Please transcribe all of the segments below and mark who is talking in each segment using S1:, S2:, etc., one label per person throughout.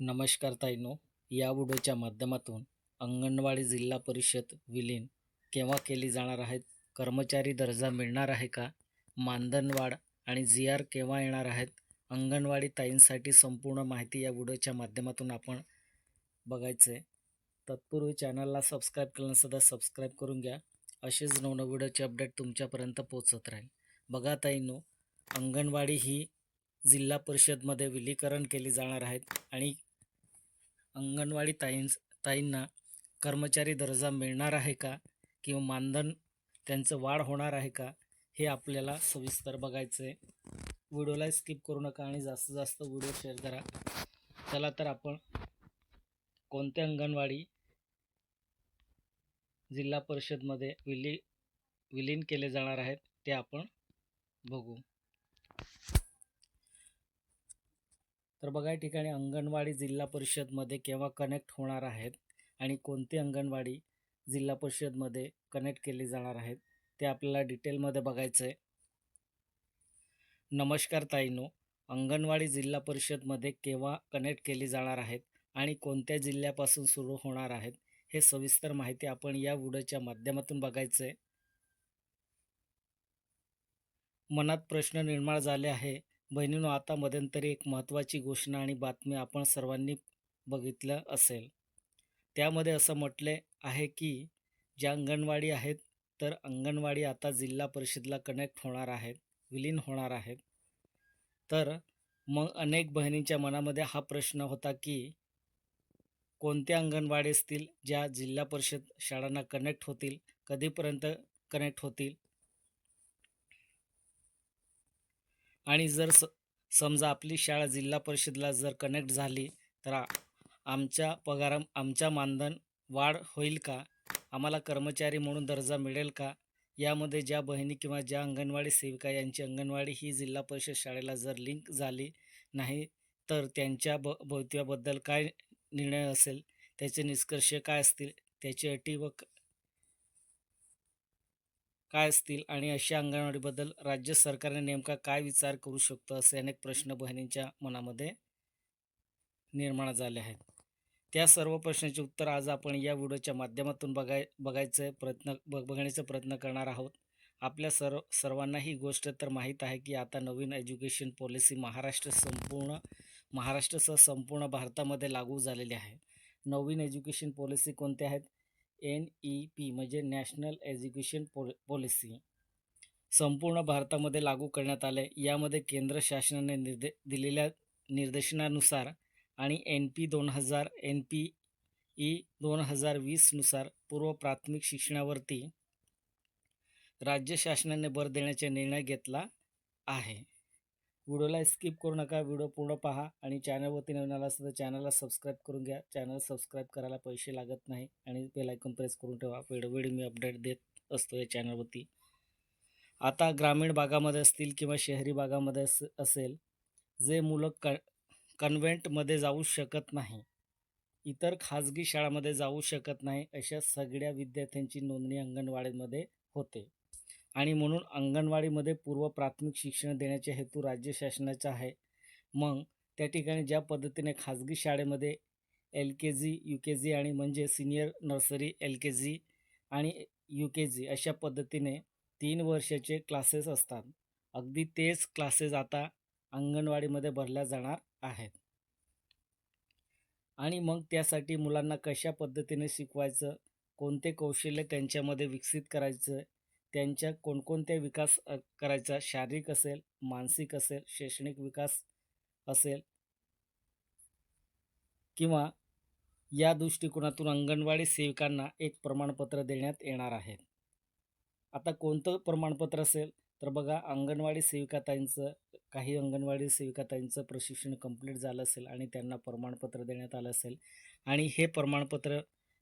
S1: नमस्कार ताईनो या व्हिडिओच्या माध्यमातून अंगणवाडी जिल्हा परिषद विलीन केव्हा केली जाणार आहेत? कर्मचारी दर्जा मिळणार आहे का? मानधनवाढ आणि जी आर केव्हा येणार आहेत? अंगणवाडी ताईंसाठी संपूर्ण माहिती या व्हिडिओच्या माध्यमातून आपण बघायचं आहे तत्पूर्वी चॅनलला सबस्क्राईब केलं नसेल तर सबस्क्राईब करून घ्या. असेच नवनव व्हिडिओचे अपडेट तुमच्यापर्यंत पोहोचत राहील. बघा ताईंनो अंगणवाडी ही जिल्हा परिषदमध्ये विलीकरण केली जाणार आहेत आणि अंगणवाडी ताईंस ताईंना कर्मचारी दर्जा मिळणार आहे का? किंवा मानधन त्यांचं वाढ होणार आहे का? हे आपल्याला सविस्तर बघायचं आहे व्हिडिओला स्किप करू नका आणि जास्तीत जास्त व्हिडिओ शेअर करा. चला तर आपण कोणत्या अंगणवाडी जिल्हा परिषदमध्ये विली विलीन केले जाणार आहेत ते आपण बघू. तर बघा या ठिकाणी अंगणवाडी जिल्हा परिषदमध्ये केव्हा कनेक्ट होणार आहेत आणि कोणती अंगणवाडी जिल्हा परिषदमध्ये कनेक्ट केली जाणार आहेत ते आपल्याला डिटेलमध्ये बघायचं आहे नमस्कार ताईनो अंगणवाडी जिल्हा परिषदमध्ये केव्हा कनेक्ट केली जाणार आहेत आणि कोणत्या जिल्ह्यापासून सुरू होणार आहेत हे सविस्तर माहिती आपण या व्हिडिओच्या माध्यमातून बघायचं आहे मनात प्रश्न निर्माण झाले आहे बहिणीनो आता मध्यंतरी एक महत्त्वाची घोषणा आणि बातमी आपण सर्वांनी बघितलं असेल. त्यामध्ये असं म्हटले आहे की ज्या अंगणवाडी आहेत तर अंगणवाडी आता जिल्हा परिषदला कनेक्ट होणार आहेत विलीन होणार आहेत. तर मग अनेक बहिणींच्या मनामध्ये हा प्रश्न होता की कोणत्या अंगणवाडी असतील ज्या जिल्हा परिषद शाळांना कनेक्ट होतील कधीपर्यंत कनेक्ट होतील? आणि जर स समजा आपली शाळा जिल्हा परिषदला जर कनेक्ट झाली तर आमच्या पगार आमच्या मानधन वाढ होईल का? आम्हाला कर्मचारी म्हणून दर्जा मिळेल का? यामध्ये ज्या बहिणी किंवा ज्या अंगणवाडी सेविका यांची अंगणवाडी ही जिल्हा परिषद शाळेला जर लिंक झाली नाही तर त्यांच्या ब भवितव्याबद्दल काय निर्णय असेल? त्याचे निष्कर्ष काय असतील? त्याची अटी व क- काय असतील आणि अशा अंगणवाडीबद्दल राज्य सरकारने नेमका काय विचार करू शकतो असे अनेक प्रश्न बहिणींच्या मनामध्ये निर्माण झाले आहेत. त्या सर्व प्रश्नांचे उत्तर आज आपण या व्हिडिओच्या माध्यमातून बघाय बघायचं प्रयत्न बघ बघण्याचा प्रयत्न करणार आहोत. आपल्या सर्व सर्वांना ही गोष्ट तर माहीत आहे की आता नवीन एज्युकेशन पॉलिसी महाराष्ट्र संपूर्ण महाराष्ट्रसह संपूर्ण भारतामध्ये लागू झालेली आहे. नवीन एज्युकेशन पॉलिसी कोणत्या आहेत? एन ई पी म्हणजे नॅशनल एज्युकेशन पॉ पॉलिसी संपूर्ण भारतामध्ये लागू करण्यात आले यामध्ये केंद्र शासनाने निर्दे दिलेल्या निर्देशनानुसार आणि एन पी दोन हजार एन पी ई दोन हजार वीसनुसार पूर्व प्राथमिक शिक्षणावरती राज्य शासनाने भर देण्याचा निर्णय घेतला आहे. व्हिडिओला स्किप करू नका व्हिडिओ पूर्ण पहा आणि चॅनलवरती नवीन आला असेल तर चॅनलला सबस्क्राईब करून घ्या. चॅनल सबस्क्राईब करायला पैसे लागत नाही आणि बेल आयकॉन प्रेस करून ठेवा. वेळोवेळी मी अपडेट देत असतो या चॅनलवरती आता ग्रामीण भागामध्ये असतील किंवा शहरी भागामध्ये अस असेल जे मुलं क कन्व्हेंटमध्ये जाऊ शकत नाही इतर खाजगी शाळामध्ये जाऊ शकत नाही अशा सगळ्या विद्यार्थ्यांची नोंदणी अंगणवाडीमध्ये होते. आणि म्हणून अंगणवाडीमध्ये पूर्व प्राथमिक शिक्षण देण्याचा हेतू राज्य शासनाचा आहे. मग त्या ठिकाणी ज्या पद्धतीने खाजगी शाळेमध्ये L K G you K G आणि म्हणजे senior nursery L K G आणि यू के जी अशा पद्धतीने तीन वर्षाचे क्लासेस असतात. अगदी तेच क्लासेस आता अंगणवाडीमध्ये भरल्या जाणार आहेत. आणि मग त्यासाठी मुलांना कशा पद्धतीने शिकवायचं कोणते कौशल्य त्यांच्यामध्ये विकसित करायचं त्यांच्या कोणकोणत्या विकास करायचा? शारीरिक असेल मानसिक असेल शैक्षणिक विकास असेल किंवा या दृष्टिकोनातून अंगणवाडी सेविकांना एक प्रमाणपत्र देण्यात येणार आहे. आता कोणतं प्रमाणपत्र असेल? तर बघा अंगणवाडी सेविकाताईंचं काही अंगणवाडी सेविकाताईंचं प्रशिक्षण कंप्लीट झालं असेल आणि त्यांना प्रमाणपत्र देण्यात आलं असेल आणि हे प्रमाणपत्र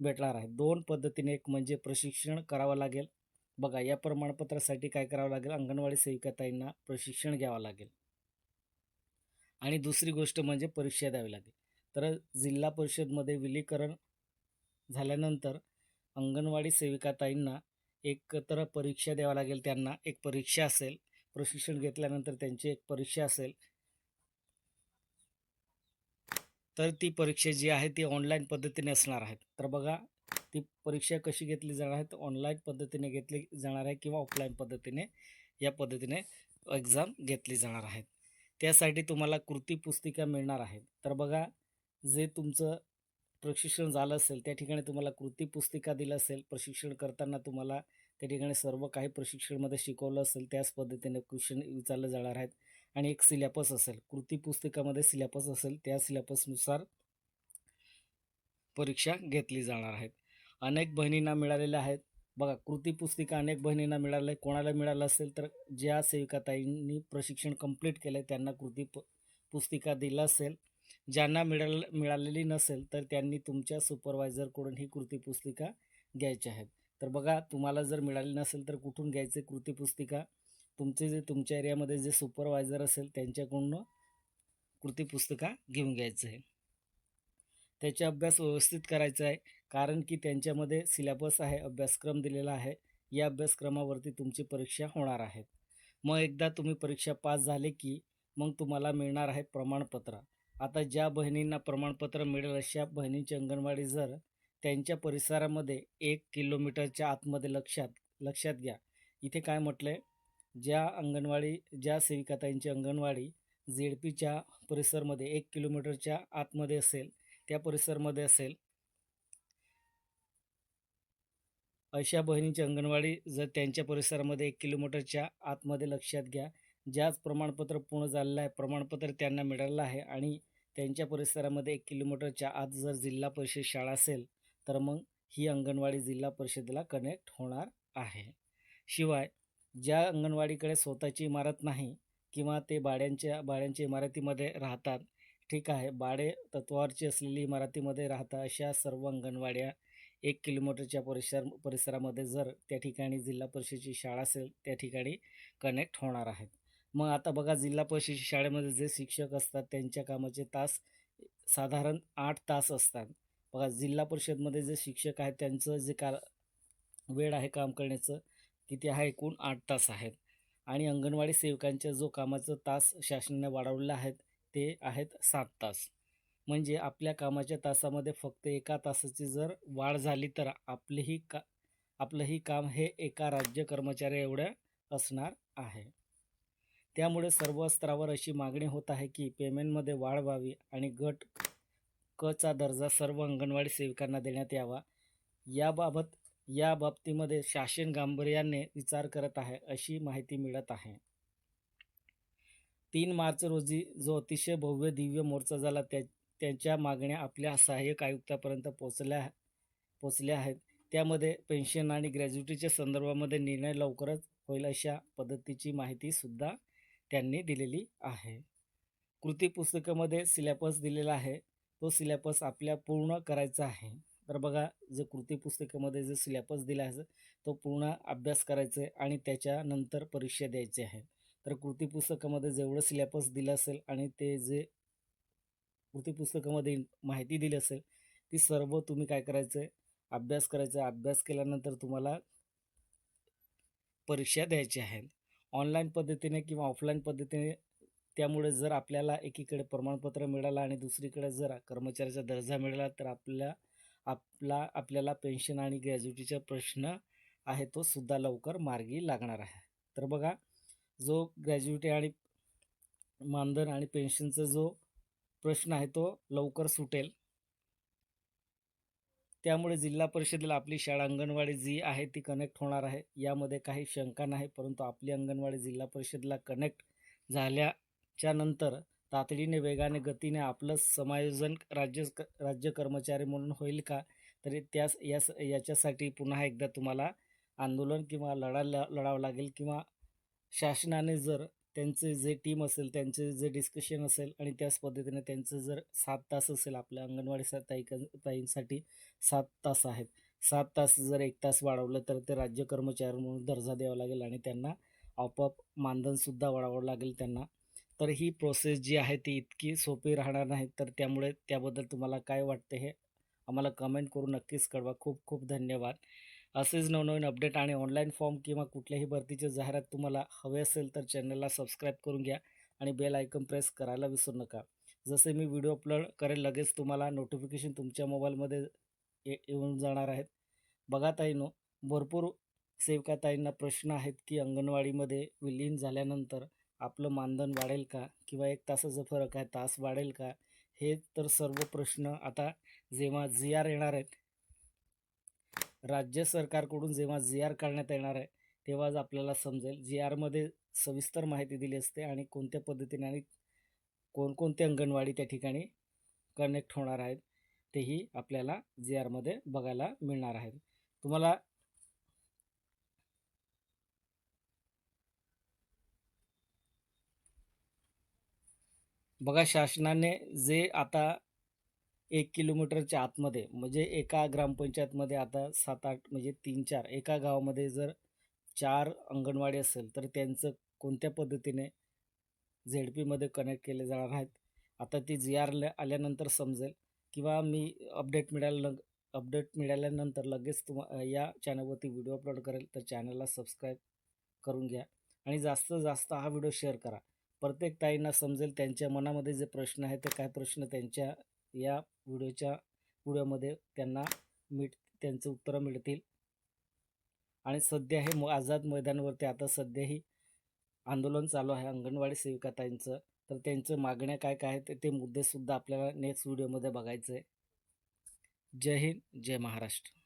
S1: भेटणार आहे. दोन पद्धतीने एक म्हणजे प्रशिक्षण करावं लागेल बघा या प्रमाणपत्रासाठी काय करावं लागेल? अंगणवाडी सेविकाताईंना प्रशिक्षण घ्यावं लागेल. आणि दुसरी गोष्ट म्हणजे परीक्षा द्यावी लागेल. तर जिल्हा परिषदमध्ये विलीकरण झाल्यानंतर अंगणवाडी सेविकाताईंना एकत्र परीक्षा द्यावं लागेल. त्यांना एक परीक्षा असेल प्रशिक्षण घेतल्यानंतर त्यांची एक परीक्षा असेल. तर ती परीक्षा जी आहे ती ऑनलाईन पद्धतीने असणार आहेत तर बघा ती परीक्षा कशी घेतली जाणार आहे तर ऑनलाईन पद्धतीने घेतली जाणार आहे किंवा ऑफलाईन पद्धतीने या पद्धतीने एक्झाम घेतली जाणार आहेत. त्यासाठी तुम्हाला कृती पुस्तिका मिळणार आहेत. तर बघा जे तुमचं प्रशिक्षण झालं असेल त्या ठिकाणी तुम्हाला कृती पुस्तिका दिलं असेल प्रशिक्षण करताना तुम्हाला त्या ठिकाणी सर्व काही प्रशिक्षणमध्ये शिकवलं असेल त्याच पद्धतीने क्वेश्चन विचारले जाणार आहेत. आणि एक सिलेबस असेल कृती पुस्तिकामध्ये सिलेबस असेल त्या सिलेबसनुसार परीक्षा घेतली जाणार आहेत. अनेक बहिणींना मिळालेल्या आहेत. बघा कृती पुस्तिका अनेक बहिणींना मिळालं. आहे कोणाला मिळालं असेल तर ज्या सेविकाताईंनी प्रशिक्षण कंप्लीट केलं आहे त्यांना कृती पु पुस्तिका दिलं असेल. ज्यांना मिळाल मिळालेली नसेल तर त्यांनी तुमच्या सुपरवायझरकडून ही कृती पुस्तिका घ्यायची आहेत. तर बघा तुम्हाला जर मिळाली नसेल तर कुठून घ्यायचे कृती पुस्तिका? तुमचे जे तुमच्या एरियामध्ये जे सुपरवायझर असेल त्यांच्याकडून कृती पुस्तिका घेऊन घ्यायचं आहे. त्याचा अभ्यास व्यवस्थित करायचा आहे. कारण की त्यांच्यामध्ये सिलेबस आहे अभ्यासक्रम दिलेला आहे. या अभ्यासक्रमावरती तुमची परीक्षा होणार आहेत मग एकदा तुम्ही परीक्षा पास झाले की मग तुम्हाला मिळणार आहे प्रमाणपत्र. आता ज्या बहिणींना प्रमाणपत्र मिळेल अशा बहिणींची अंगणवाडी जर त्यांच्या परिसरामध्ये एक किलोमीटरच्या आतमध्ये लक्षात लक्षात घ्या. इथे काय म्हटलं आहे ज्या अंगणवाडी ज्या सेविकाताईंची अंगणवाडी झेड पीच्या परिसरमध्ये एक किलोमीटरच्या आतमध्ये असेल त्या परिसरमध्ये असेल अशा बहिणींची अंगणवाडी जर त्यांच्या परिसरामध्ये एक किलोमीटरच्या आतमध्ये लक्षात घ्या. ज्याच प्रमाणपत्र पूर्ण झालेलं आहे प्रमाणपत्र त्यांना मिळालं आहे आणि त्यांच्या परिसरामध्ये एक किलोमीटरच्या आत जर जिल्हा परिषद शाळा असेल तर मग ही अंगणवाडी जिल्हा परिषदेला कनेक्ट होणार आहे. शिवाय ज्या अंगणवाडीकडे स्वतःची इमारत नाही किंवा ते भाड्यांच्या भाड्यांच्या इमारतीमध्ये राहतात ठीक आहे भाडे तत्वावरची असलेली इमारतीमध्ये राहतात अशा सर्व अंगणवाड्या एक किलोमीटरच्या परिसर परिसरामध्ये जर त्या ठिकाणी जिल्हा परिषदेची शाळा असेल त्या ठिकाणी कनेक्ट होणार आहेत. मग आता बघा जिल्हा परिषद शाळेमध्ये जे शिक्षक असतात त्यांच्या कामाचे तास साधारण आठ तास असतात. बघा जिल्हा परिषदमध्ये जे शिक्षक आहेत त्यांचं जे का वेळ आहे काम करण्याचं किती आहे एकूण आठ तास आहेत. आणि अंगणवाडी सेवकांच्या जो कामाचं तास शासनाने वाढवलेला आहेत ते आहेत सात तास. म्हणजे आपल्या कामाच्या तासामध्ये फक्त एका तासाची जर वाढ झाली तर आपलेही का आपलंही काम हे एका राज्य कर्मचारी एवढं असणार आहे. त्यामुळे सर्व स्तरावर अशी मागणी होत आहे की पेमेंटमध्ये वाढ व्हावी आणि गट क चा दर्जा सर्व अंगणवाडी सेविकांना देण्यात यावा. याबाबत या बाबतीमध्ये शासन गांभीर्याने विचार करत आहे अशी माहिती मिळत आहे. तीन मार्च रोजी जो अतिशय भव्य दिव्य मोर्चा झाला त्या त्यांच्या मागण्या आपल्या सहाय्यक आयुक्तापर्यंत पोचल्या पोचल्या आहेत. त्यामध्ये पेन्शन आणि ग्रॅज्युटीच्या संदर्भामध्ये निर्णय लवकरच होईल अशा पद्धतीची माहितीसुद्धा त्यांनी दिलेली आहे. कृती पुस्तकामध्ये सिलेबस दिलेला आहे. तो सिलेबस आपल्या पूर्ण करायचा आहे. तर बघा जे कृती पुस्तकामध्ये जे सिलेबस दिला आहे तो पूर्ण अभ्यास करायचा आहे आणि त्याच्यानंतर परीक्षा द्यायची आहे. तर कृती पुस्तकामध्ये जेवढं सिलेबस दिलं असेल आणि ते जे कृती पुस्तकामध्ये माहिती दिली असेल. ती सर्व तुम्ही काय करायचं आहे अभ्यास करायचा आहे. अभ्यास केल्यानंतर तुम्हाला परीक्षा द्यायची आहे. ऑनलाईन पद्धतीने किंवा ऑफलाईन पद्धतीने त्यामुळे जर आपल्याला एकीकडे प्रमाणपत्र मिळालं आणि दुसरीकडे जर कर्मचाऱ्याचा दर्जा मिळाला तर आपल्या आपला आपल्याला पेन्शन आणि ग्रॅज्युटीचा प्रश्न आहे तो सुद्धा लवकर मार्गी लागणार आहे. तर बघा जो ग्रॅज्युटी आणि मानधन आणि पेन्शनचा जो प्रश्न आहे तो लवकर सुटेल. त्यामुळे जिल्हा परिषदेला आपली शाळा अंगणवाडी जी आहे ती कनेक्ट होणार आहे. यामध्ये काही शंका नाही परंतु आपली अंगणवाडी जिल्हा परिषदेला कनेक्ट झाल्याच्यानंतर तातडीने वेगाने गतीने आपलं समायोजन राज्य राज्य कर्मचारी म्हणून होईल का? तरी त्यास यास याच्यासाठी पुन्हा एकदा तुम्हाला आंदोलन किंवा लढा लढावं लागेल किंवा शासनाने जर त्यांचे जे टीम असेल त्यांचे जे डिस्कशन असेल आणि त्याच पद्धतीने त्यांचं जर सात तास असेल आपल्या अंगणवाडी सा ताई ताईंसाठी सात तास आहेत. सात तास जर एक तास वाढवलं तर ते राज्य कर्मचारी म्हणून दर्जा द्यावा लागेल आणि त्यांना आपोआप मानधनसुद्धा वाढवावं लागेल त्यांना. तर ही प्रोसेस जी आहे ती इतकी सोपी राहणार नाही तर त्यामुळे त्याबद्दल तुम्हाला काय वाटते हे आम्हाला कमेंट करून नक्कीच कळवा. खूप खूप धन्यवाद. असेच नवनवीन अपडेट आणि ऑनलाईन फॉर्म किंवा कुठल्याही भरतीचे जाहिरात तुम्हाला हवे असेल तर चॅनलला सबस्क्राईब करून घ्या आणि बेल आयकन प्रेस करायला विसरू नका. जसे मी व्हिडिओ अपलोड करेल लगेच तुम्हाला नोटिफिकेशन तुमच्या मोबाईलमध्ये ये येऊन जाणार आहेत. बघा ताईनो भरपूर सेवकाताईंना प्रश्न आहेत की अंगणवाडीमध्ये विलीन झाल्यानंतर आपलं मानधन वाढेल का? किंवा एक तासाचा फरक आहे तास वाढेल का? हे तर सर्व प्रश्न आता जेव्हा जी आर येणार आहेत राज्य सरकारकडून जेव्हा जी आर काढण्यात येणार आहे तेव्हाच आपल्याला समजेल. जी आरमध्ये सविस्तर माहिती दिली असते आणि कोणत्या पद्धतीने आणि कोणकोणते अंगणवाडी त्या ठिकाणी कनेक्ट होणार आहेत तेही आपल्याला जी आरमध्ये बघायला मिळणार आहेत. तुम्हाला बघा शासनाने जे आता एक किलोमीटरच्या आतमध्ये म्हणजे एका ग्रामपंचायतमध्ये आता सात आठ म्हणजे तीन चार एका गावामध्ये जर चार अंगणवाडी असेल तर त्यांचं कोणत्या पद्धतीने झेड पीमध्ये कनेक्ट केले जाणार आहेत? आता ती जी आर आल्यानंतर समजेल किंवा मी अपडेट मिळाल्या अपडेट मिळाल्यानंतर लगेच तुम्हा या चॅनलवरती व्हिडिओ अपलोड करेल तर चॅनलला सबस्क्राईब करून घ्या. आणि जास्तीत जास्त हा व्हिडिओ शेअर करा. प्रत्येक ताईंना समजेल त्यांच्या मनामध्ये जे प्रश्न आहेत ते काय प्रश्न त्यांच्या या व्हिडिओच्या व्हिडिओमध्ये त्यांना मिट त्यांचं उत्तरं मिळतील. आणि सध्या हे म आझाद मैदानावरती आता सध्याही आंदोलन चालू आहे. अंगणवाडी सेविकाताईंचं. तर त्यांचं मागण्या काय काय आहेत ते मुद्देसुद्धा आपल्याला नेक्स्ट व्हिडिओमध्ये बघायचं आहे जय हिंद जय महाराष्ट्र.